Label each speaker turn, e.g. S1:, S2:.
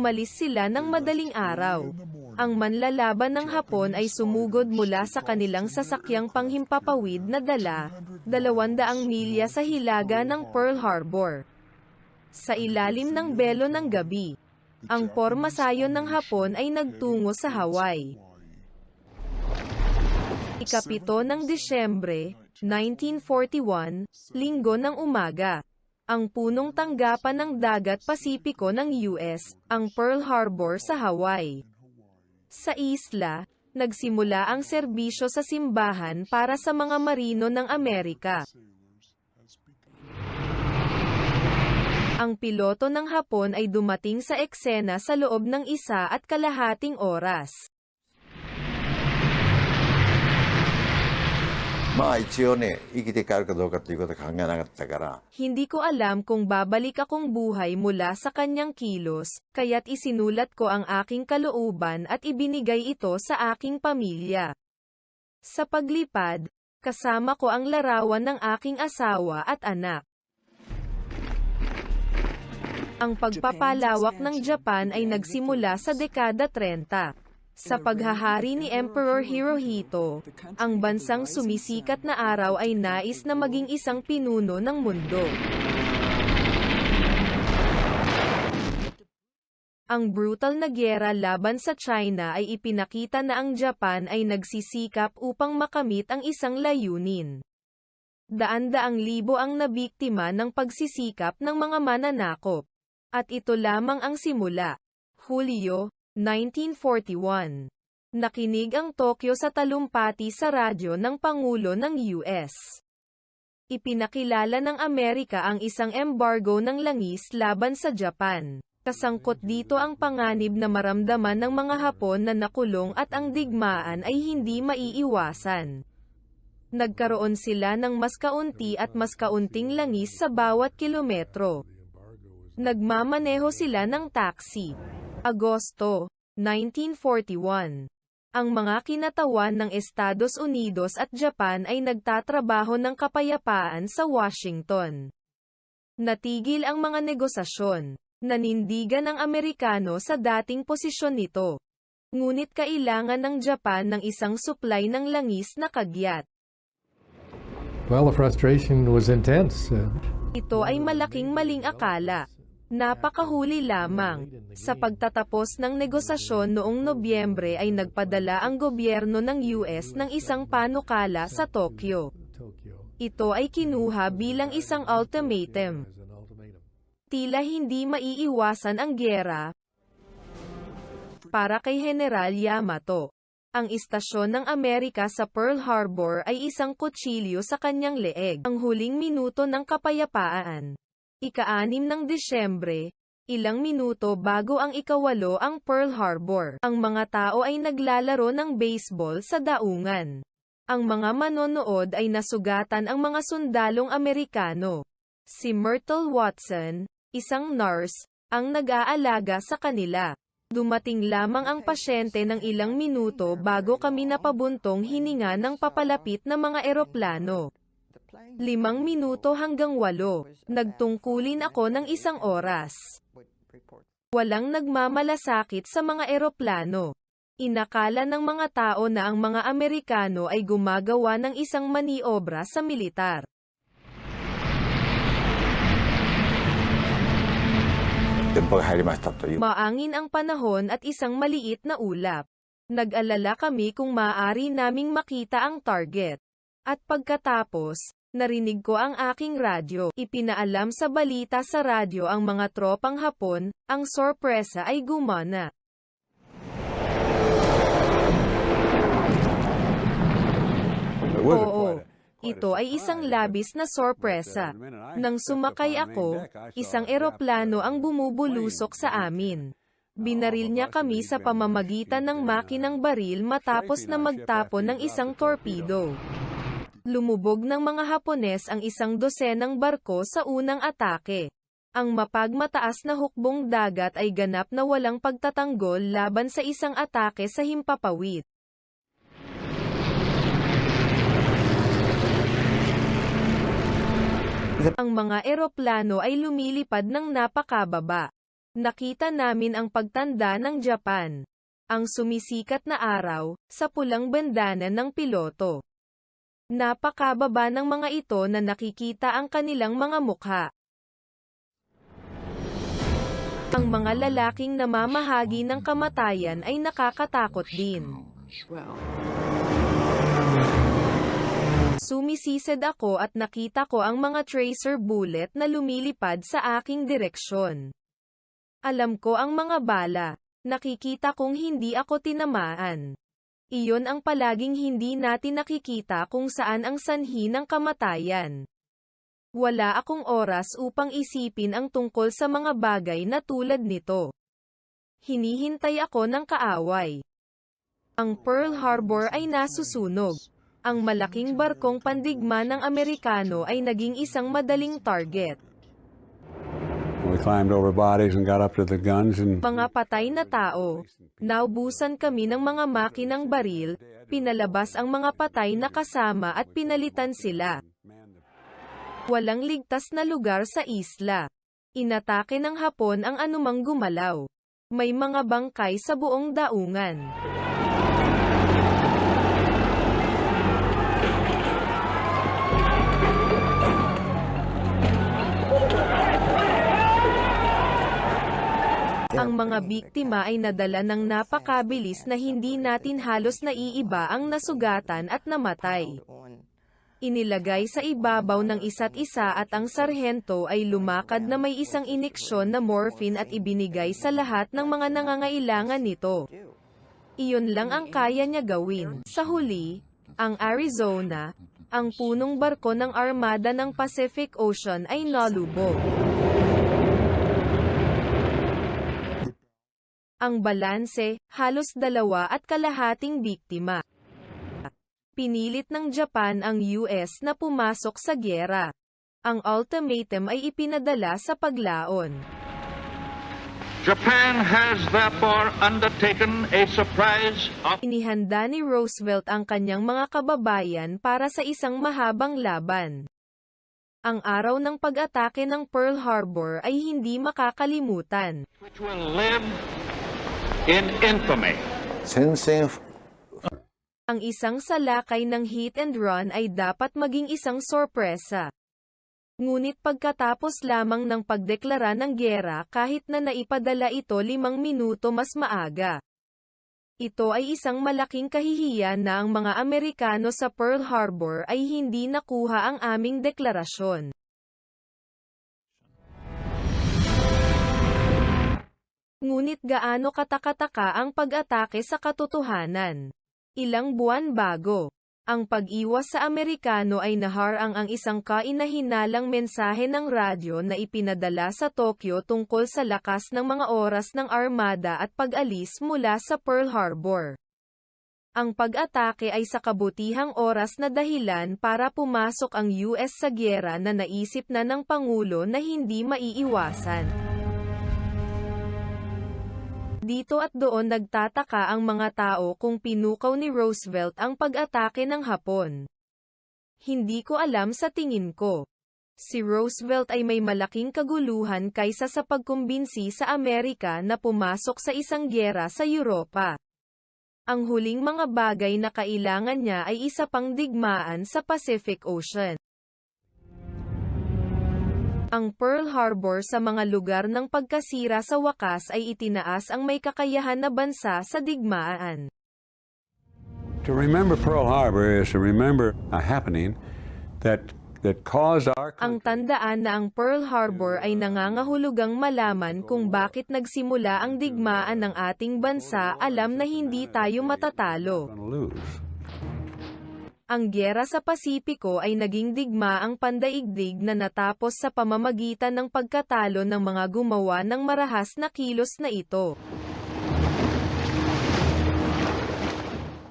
S1: Umalis sila ng madaling araw. Ang manlalaban ng Hapon ay sumugod mula sa kanilang sasakyang panghimpapawid na dala, 200 milya sa hilaga ng Pearl Harbor. Sa ilalim ng belo ng gabi, ang pormasayon ng Hapon ay nagtungo sa Hawaii. Ikapito ng Disyembre, 1941, linggo ng umaga. Ang punong tanggapan ng dagat Pasipiko ng US, ang Pearl Harbor sa Hawaii. Sa isla, nagsimula ang serbisyo sa simbahan para sa mga marino ng Amerika. Ang piloto ng Hapon ay dumating sa eksena sa loob ng isa at kalahating oras.
S2: まあ一応ね、生きて帰るかどうかということは考えなかったから、
S1: Hindi ko alam kung babalik akong buhay mula sa kanyang kilos, kaya't isinulat ko ang aking kalooban at ibinigay ito sa aking pamilya. Sa paglipad, kasama ko ang larawan ng aking asawa at anak. Ang pagpapalawak ng Japan ay nagsimula sa dekada 30. Sa paghahari ni Emperor Hirohito, ang bansang sumisikat na araw ay nais na maging isang pinuno ng mundo. Ang brutal na gyera laban sa China ay ipinakita na ang Japan ay nagsisikap upang makamit ang isang layunin. Daan-daang libo ang nabiktima ng pagsisikap ng mga mananakop. At ito lamang ang simula. Hulyo, 1941. Nakinig ang Tokyo sa talumpati sa radyo ng Pangulo ng US. Ipinakilala ng Amerika ang isang embargo ng langis laban sa Japan. Kasangkot dito ang panganib na maramdaman ng mga Hapon na nakulong at ang digmaan ay hindi maiiwasan. Nagkaroon sila ng mas kaunti at mas kaunting langis sa bawat kilometro. Nagmamaneho sila ng taxi. Agosto, 1941. Ang mga kinatawan ng Estados Unidos at Japan ay nagtatrabaho ng kapayapaan sa Washington. Natigil ang mga negosasyon. Nanindigan ang Amerikano sa dating posisyon nito. Ngunit kailangan ng Japan ng isang supply ng langis na kagyat.
S3: Well, the frustration was intense. Uh,
S1: Ito ay malaking maling akala. Napakahuli lamang. Sa pagtatapos ng negosasyon noong Nobyembre ay nagpadala ang gobyerno ng US ng isang panukala sa Tokyo. Ito ay kinuha bilang isang ultimatum. Tila hindi maiiwasan ang gyera para kay General Yamato. Ang istasyon ng Amerika sa Pearl Harbor ay isang kutsilyo sa kanyang leeg. Ang huling minuto ng kapayapaan. Ika-anim ng Disyembre, ilang minuto bago ang ikawalo ang Pearl Harbor. Ang mga tao ay naglalaro ng baseball sa daungan. Ang mga manonood ay nasugatan ang mga sundalong Amerikano. Si Myrtle Watson, isang nurse, ang nag-aalaga sa kanila. Dumating lamang ang pasyente ng ilang minuto bago kami napabuntong hininga ng papalapit na mga eroplano. Limang minuto hanggang walo. Nagtungkulin ako ng isang oras. Walang nagmamalasakit sa mga eroplano. Inakala ng mga tao na ang mga Amerikano ay gumagawa ng isang maniobra sa militar. Maangin ang panahon at isang maliit na ulap. Nag-alala kami kung maaari naming makita ang target. At pagkatapos, narinig ko ang aking radyo. Ipinaalam sa balita sa radyo ang mga tropang Hapon, ang sorpresa ay gumana. Oo, ito ay isang labis na sorpresa. Nang sumakay ako, isang eroplano ang bumubulusok sa amin. Binaril niya kami sa pamamagitan ng makinang baril matapos na magtapon ng isang torpedo. Lumubog ng mga Hapones ang isang dosenang barko sa unang atake. Ang mapagmataas na hukbong dagat ay ganap na walang pagtatanggol laban sa isang atake sa himpapawid. Ang mga eroplano ay lumilipad ng napakababa. Nakita namin ang pagtanda ng Japan. Ang sumisikat na araw, sa pulang bandana ng piloto. Napakababa ng mga ito na nakikita ang kanilang mga mukha. Ang mga lalaking namamahagi ng kamatayan ay nakakatakot din. Sumisisid ako at nakita ko ang mga tracer bullet na lumilipad sa aking direksyon. Alam ko ang mga bala. Nakikita kong hindi ako tinamaan. Iyon ang palaging hindi natin nakikita kung saan ang sanhi ng kamatayan. Wala akong oras upang isipin ang tungkol sa mga bagay na tulad nito. Hinihintay ako ng kaaway. Ang Pearl Harbor ay nasusunog. Ang malaking barkong pandigma ng Amerikano ay naging isang madaling target.
S4: We climbed over bodies and got up to the guns and
S1: Mga patay na tao. Naubusan kami ng mga makinang baril, pinalabas ang mga patay na kasama at pinalitan sila. Walang ligtas na lugar sa isla. Inatake ng Hapon ang anumang gumalaw. May mga bangkay sa buong daungan. Ang mga biktima ay nadala ng napakabilis na hindi natin halos naiiba ang nasugatan at namatay. Inilagay sa ibabaw ng isa't isa at ang sarhento ay lumakad na may isang iniksyon na morphine at ibinigay sa lahat ng mga nangangailangan nito. Iyon lang ang kaya niya gawin. Sa huli, ang Arizona, ang punong barko ng armada ng Pacific Ocean ay nalubog. Ang balanse, halos dalawa at kalahating biktima. Pinilit ng Japan ang US na pumasok sa gyera. Ang ultimatum ay ipinadala sa paglaon.
S5: Japan has therefore undertaken a surprise op-
S1: Inihanda ni Roosevelt ang kanyang mga kababayan para sa isang mahabang laban. Ang araw ng pag-atake ng Pearl Harbor ay hindi makakalimutan.
S5: which will live in infamy.
S1: Ang isang salakay ng hit and run ay dapat maging isang sorpresa. Ngunit pagkatapos lamang ng pagdeklara ng gyera kahit na naipadala ito limang minuto mas maaga. Ito ay isang malaking kahihiyan na ang mga Amerikano sa Pearl Harbor ay hindi nakuha ang aming deklarasyon. Ngunit gaano katakataka ang pag-atake sa katotohanan. Ilang buwan bago, ang pag-iwas sa Amerikano ay naharang ang isang kainahinalang mensahe ng radyo na ipinadala sa Tokyo tungkol sa lakas ng mga oras ng armada at pag-alis mula sa Pearl Harbor. Ang pag-atake ay sa kabutihang oras na dahilan para pumasok ang US sa gyera na naisip na ng Pangulo na hindi maiiwasan. Dito at doon nagtataka ang mga tao kung pinukaw ni Roosevelt ang pag-atake ng Hapon. Hindi ko alam sa tingin ko. Si Roosevelt ay may malaking kaguluhan kaysa sa pagkumbinsi sa Amerika na pumasok sa isang gyera sa Europa. Ang huling mga bagay na kailangan niya ay isa pang digmaan sa Pacific Ocean. Ang Pearl Harbor sa mga lugar ng pagkasira sa wakas ay itinaas ang may kakayahan na bansa sa digmaan.
S4: to remember Pearl Harbor is to remember a happening that that caused our
S1: Ang tandaan na ang Pearl Harbor ay nangangahulugang malaman kung bakit nagsimula ang digmaan ng ating bansa alam na hindi tayo matatalo. Ang gyera sa Pasipiko ay naging digmaang pandaigdig na natapos sa pamamagitan ng pagkatalo ng mga gumawa ng marahas na kilos na ito.